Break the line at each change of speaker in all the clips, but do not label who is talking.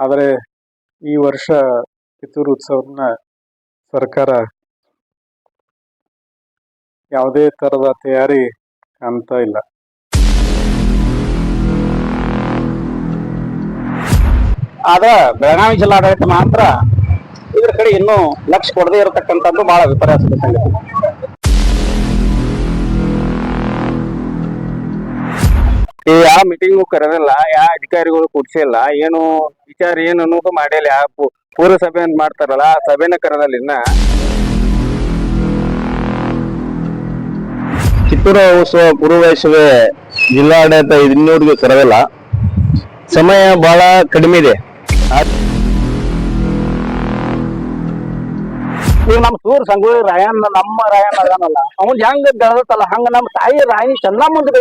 ಆದರೆ ಈ ವರ್ಷ ಕಿತ್ತೂರು ಉತ್ಸವನ ಸರ್ಕಾರ ಯಾವುದೇ ಥರದ ತಯಾರಿ ಕಾಣ್ತಾ ಇಲ್ಲ.
ಆದ ಬೆಳಗಾವಿ ಜಿಲ್ಲಾಡಳಿತ ಮಾತ್ರ ಇದ್ರ ಕಡೆ ಇನ್ನೂ ಲಕ್ಷ ಕೊಡದೇ ಇರತಕ್ಕಂಥದ್ದು ಬಹಳ ವಿಪರ್ಯಾಸದ ಸಂಗತಿ ಈ ಯಾವ ಮೀಟಿಂಗು ಕರೆದಿಲ್ಲ ಯಾವ ಅಧಿಕಾರಿಗಳು ಕೂಡ್ಸಿಲ್ಲ ಏನು ವಿಚಾರ ಏನು ಅನ್ನೋದು ಮಾಡಿಲ್ಲ ಯಾವ ಪೂರಸಭೆ ಅಂತ ಮಾಡ್ತಾರಲ್ಲ ಆ ಸಭೆನ ಕರೆದಲ್ಲ ಇನ್ನ.
ಕಿತ್ತೂರು ಉತ್ಸವ ಪೂರ್ವವಹಿಸುವೆ ಜಿಲ್ಲಾಡಳಿತ ಇನ್ನೂರಿಗೆ ಕರೆದಿಲ್ಲ. ಸಮಯ ಬಹಳ ಕಡಿಮೆ ಇದೆ.
ಈಗ ನಮ್ಮ ಸೂರ್ ಸಂಗೊಳ್ಳಿ ರಾಯಣ್ಣ ನಮ್ಮ ರಾಯಣ್ಣ ಅದಾನಲ್ಲ ಅವನ್ ಹೆಂಗ್ ಬೆಳೆದತ್ತಲ್ಲ ಹಂಗ ನಮ್ಮ ತಾಯಿ ರಾಯಣಿ ಚೆನ್ನ ಮುಂದೆ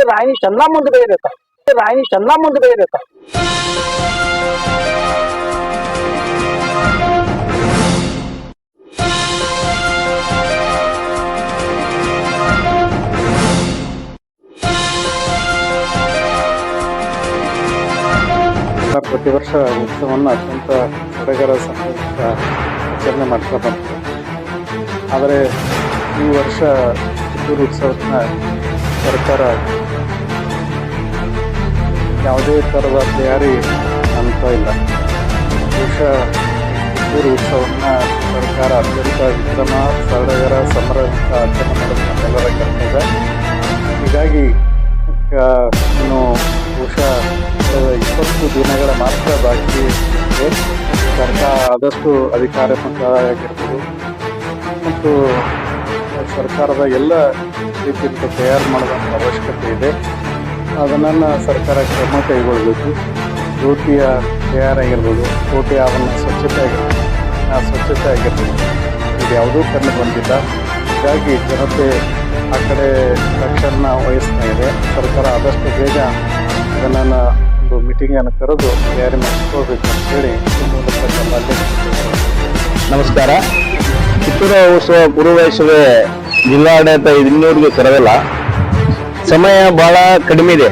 ಬೇಯಿರತ್ತ ರಾಯನಿ ಚೆನ್ನ ಮುಂದೆ ಬೇಯಿರತ್ತ ರಾಯನಿ ಚೆನ್ನ ಮುಂದೆ ಬೇಯಿರತ್ತ
ಪ್ರತಿ ವರ್ಷ ಉತ್ಸವವನ್ನು ಅತ್ಯಂತ ಸಡಗರ ಸಂಬಂಧಿತ ಆಚರಣೆ ಮಾಡ್ತಾ ಬಂತು ಆದರೆ ಈ ವರ್ಷ ಚಿತ್ತೂರು ಉತ್ಸವನ ಸರ್ಕಾರ ಯಾವುದೇ ಥರದ ತಯಾರಿ ಅಂತ ಇಲ್ಲ. ಬಹುಶಃ ಕಿತ್ತೂರು ಉತ್ಸವವನ್ನು ಸರ್ಕಾರ ಅತ್ಯಂತ ಉತ್ತಮ ಸಡಗರ ಸಮರದಿಂದ ಆಚರಣೆ ಮಾಡೋದು ಎಲ್ಲರ ಕರ್ತವ್ಯ ಹೀಗಾಗಿ ಇನ್ನು ಬಹುಶಃ ಇಪ್ಪತ್ತು ದಿನಗಳ ಮಾತ್ರ ಬಾಕಿ ಇದೆ. ಸರ್ಕಾರ ಆದಷ್ಟು ಅಧಿಕಾರ ಆಗಿರ್ಬೋದು. ಮತ್ತು ಸರ್ಕಾರದ ಎಲ್ಲ ರೀತಿಯಿಂದ ತಯಾರು ಮಾಡುವಂಥ ಅವಶ್ಯಕತೆ ಇದೆ. ಅದನ್ನು ಸರ್ಕಾರ ಕ್ರಮ ಕೈಗೊಳ್ಳಬೇಕು ಜ್ಯೋತಿಯ ತಯಾರಾಗಿರ್ಬೋದು. ಕೋಟೆ ಆವರಣ ಸ್ವಚ್ಛತೆ ಆಗಿರ್ಬೋದು ಆ ಸ್ವಚ್ಛತೆ ಆಗಿರ್ಬೋದು. ಇದು ಯಾವುದೂ ಕಂಡು ಬಂದಿಲ್ಲ. ಹೀಗಾಗಿ ಜನತೆ ಆ ಕಡೆ ಲಕ್ಷಣ ವಹಿಸ್ತಾ ಇದೆ. ಸರ್ಕಾರ ಆದಷ್ಟು ಬೇಗ ಅದನ್ನು ಒಂದು ಮೀಟಿಂಗನ್ನು ಕರೆದು ತಯಾರಿ ಮಾಡಿಸ್ಕೋಬೇಕು ಅಂತೇಳಿ ಮೂಲಕ ತಮ್ಮಲ್ಲಿ
ನಮಸ್ಕಾರ. ಕಿತ್ತೂರು ಉತ್ಸವ ಪೂರ್ವವಹಿಸುವೆ ಜಿಲ್ಲಾಡಳಿತ ಇನ್ನೂರಿಗೆ ಕರೆದಿಲ್ಲ. ಸಮಯ ಬಹಳ ಕಡಿಮೆ ಇದೆ.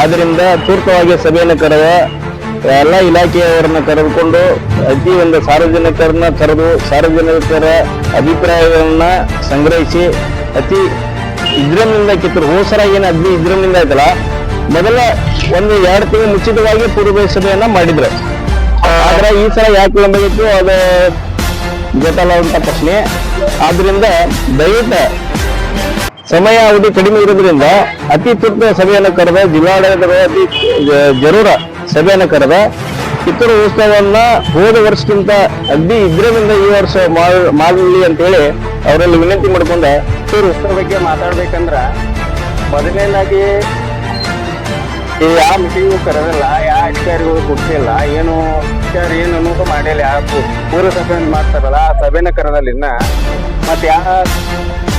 ಆದ್ದರಿಂದ ತೂರ್ತವಾಗಿ ಸಭೆಯನ್ನು ಕರೆದ ಎಲ್ಲ ಇಲಾಖೆಯವರನ್ನು ಕರೆದುಕೊಂಡು ಅತಿ ಒಂದು ಸಾರ್ವಜನಿಕರನ್ನ ಕರೆದು, ಸಾರ್ವಜನಿಕರ ಅಭಿಪ್ರಾಯಗಳನ್ನ ಸಂಗ್ರಹಿಸಿ, ಅತಿ ಇದ್ರಮಿಂದ ಕಿತ್ತರು ಹೋಸರ ಏನು ಅಗ್ನಿ ಇದ್ರಮಿಂದ ಆಯ್ತಲ್ಲ, ಮೊದಲ ಒಂದು ಎರಡು ತಿಂಗಳು ಮುಚ್ಚಿತವಾಗಿ ಪೂರ್ವ ಸಭೆಯನ್ನ ಮಾಡಿದ್ರು. ಆದ್ರೆ ಈ ಸಲ ಯಾಕೆ ವಿಳಂಬ ಅದು ಅದು ಗೊತ್ತಲ್ಲವಂತ ಪ್ರಶ್ನೆ. ಆದ್ರಿಂದ ದಯವಿಟ್ಟು ಸಮಯ ಅವಧಿ ಕಡಿಮೆ ಇರೋದ್ರಿಂದ ಅತಿ ತುರ್ತು ಸಭೆಯನ್ನು ಕರೆದ ಜಿಲ್ಲಾಡಳಿತಗಳು ಅತಿ ಜರೂರ ಸಭೆಯನ್ನು ಕರೆದ ಕಿತ್ತೂರು ಉತ್ಸವವನ್ನ ಹೋದ ವರ್ಷಕ್ಕಿಂತ ಅಗ್ದಿ ಇದ್ರಿಂದ ಈ ವರ್ಷ ಮಾಡಲಿ ಅಂತೇಳಿ ಅವರಲ್ಲಿ ವಿನಂತಿ ಮಾಡ್ಕೊಂಡ
ಕಿತ್ತೂರು ಉತ್ಸವ ಬಗ್ಗೆ ಮಾತಾಡ್ಬೇಕಂದ್ರ ಮೊದಲನೇದಾಗಿ ಯಾವ ಮೀಟಿಂಗು ಕರೆದಿಲ್ಲ ಯಾವ ಅಧಿಕಾರಿಗಳು ಕೊಟ್ಟಿಲ್ಲ, ಏನು ವಿಚಾರ ಏನು ಅನ್ನೋದು ಮಾಡಿಲ್ಲ. ಯಾರು ಪೂ- ಸಭೆ ಅಂತ ಮಾಡ್ತಾರಲ್ಲ, ಆ ಸಭೆನ ಕರೆದಲ್ಲ ಮತ್ತೆ ಯಾ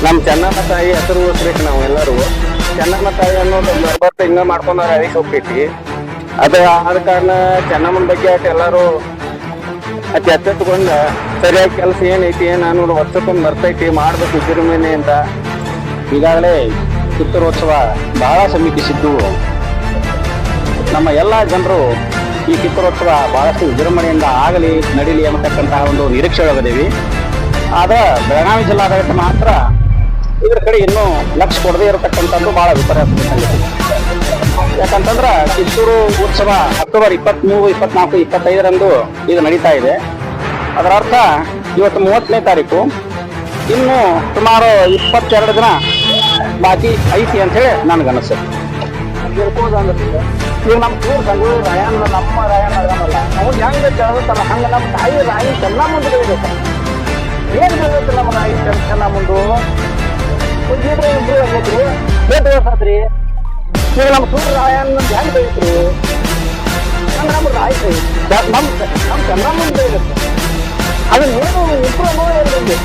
ನಮ್ಮ ಚೆನ್ನಮ್ಮ ತಾಯಿ ಹೆಸರು ಓದ್ಬೇಕು ನಾವು ಎಲ್ಲರೂ. ಚೆನ್ನಮ್ಮ ತಾಯಿ ಅನ್ನೋದು ಬರ್ತಾ ಹಿಂಗ ಮಾಡ್ಕೊಂಡವ್ರ ಅದಕ್ಕೆ ಹೋಗ್ತೈತಿ ಅದ ಆದ ಕಾರಣ ಚೆನ್ನಮ್ಮನ ಬಗ್ಗೆ ಆಯ್ತು ಎಲ್ಲರೂ ಅತಿ ಎತ್ತೆತ್ಕೊಂಡ ಸರಿಯಾಗಿ ಕೆಲಸ ಏನೈತಿ, ಏನು ಅನ್ನೋದು ವರ್ಷಕ್ಕೊಮ್ಮೆ ಬರ್ತೈತಿ, ಮಾಡ್ಬೇಕು ಅಂತ. ಈಗಾಗಲೇ ಕಿತ್ತೂರೋತ್ಸವ ಬಹಳ ಸಮೀಪಿಸಿದ್ದು. ನಮ್ಮ ಎಲ್ಲ ಜನರು ಈ ಚಿತ್ರೋತ್ಸವ ಬಹಳಷ್ಟು ವಿಜೃಂಭಣೆಯಿಂದ ಆಗಲಿ, ನಡೀಲಿ ಅನ್ನತಕ್ಕಂತಹ ಒಂದು ನಿರೀಕ್ಷೆ ಒಳಗದೇವಿ ಆದ್ರೆ ಬೆಳಗಾವಿ ಜಿಲ್ಲಾಡಳಿತ ಮಾತ್ರ ಇದ್ರ ಕಡೆ ಇನ್ನೂ ಲಕ್ಷ ಕೊಡದೇ ಇರತಕ್ಕಂಥದ್ದು ಬಹಳ ವಿಪರ್ಯಾಸ ಯಾಕಂತಂದ್ರೆ ಕಿತ್ತೂರು ಉತ್ಸವ ಅಕ್ಟೋಬರ್ ಇಪ್ಪತ್ಮೂರು, ಇಪ್ಪತ್ನಾಲ್ಕು, ಇಪ್ಪತ್ತೈದರಂದು ಇದು ನಡೀತಾ ಇದೆ. ಅದರ ಅರ್ಥ ಇವತ್ತು ಮೂವತ್ತನೇ ತಾರೀಕು. ಇನ್ನು ಸುಮಾರು ಇಪ್ಪತ್ತೆರಡು ದಿನ ಬಾಕಿ ಐತಿ ಅಂತ ಹೇಳಿ ನನಗನ್ನಿಸ್ತದೆ ಈಗ ನಮ್ಮ ಸೂರ್ ಸಂಗೊಳ್ಳಿ ರಾಯಣ್ಣ ನಮ್ಮ ರಾಯಣ್ಣ ಅದಾನಲ್ಲ ಅವ್ನು ಹೆಂಗ್ ಬೆಳೆದತ್ತಲ್ಲ ಹಂಗ ನಮ್ಮ ತಾಯಿ ರಾಯಿ ಚೆನ್ನ ಮುಂದೆ ಬೆಳಿಬೇಕು ಏನ್ ಬೆಳೆದತ್ತ ನಮ್ಮ ರಾಯಿ ಚೆನ್ನ ಮುಂದು ಎಷ್ಟು ವರ್ಷ ಆತ್ರಿ ಈಗ ನಮ್ಮ ಸೂರ್ ರಾಯಣ್ಣ ಹೆಂಗ್ ಬೆಳಿತ್ರಿ ಹಂಗ ನಮ್ಮ ರಾಯಿ ನಮ್ಮ ನಮ್ಮ ಚೆನ್ನ ಮುಂದೆ ಬೆಳಿಬೇಕು ಅದನ್ನ ಏನು ಇಂಪ್ರೂವ್ ನೋಡಿ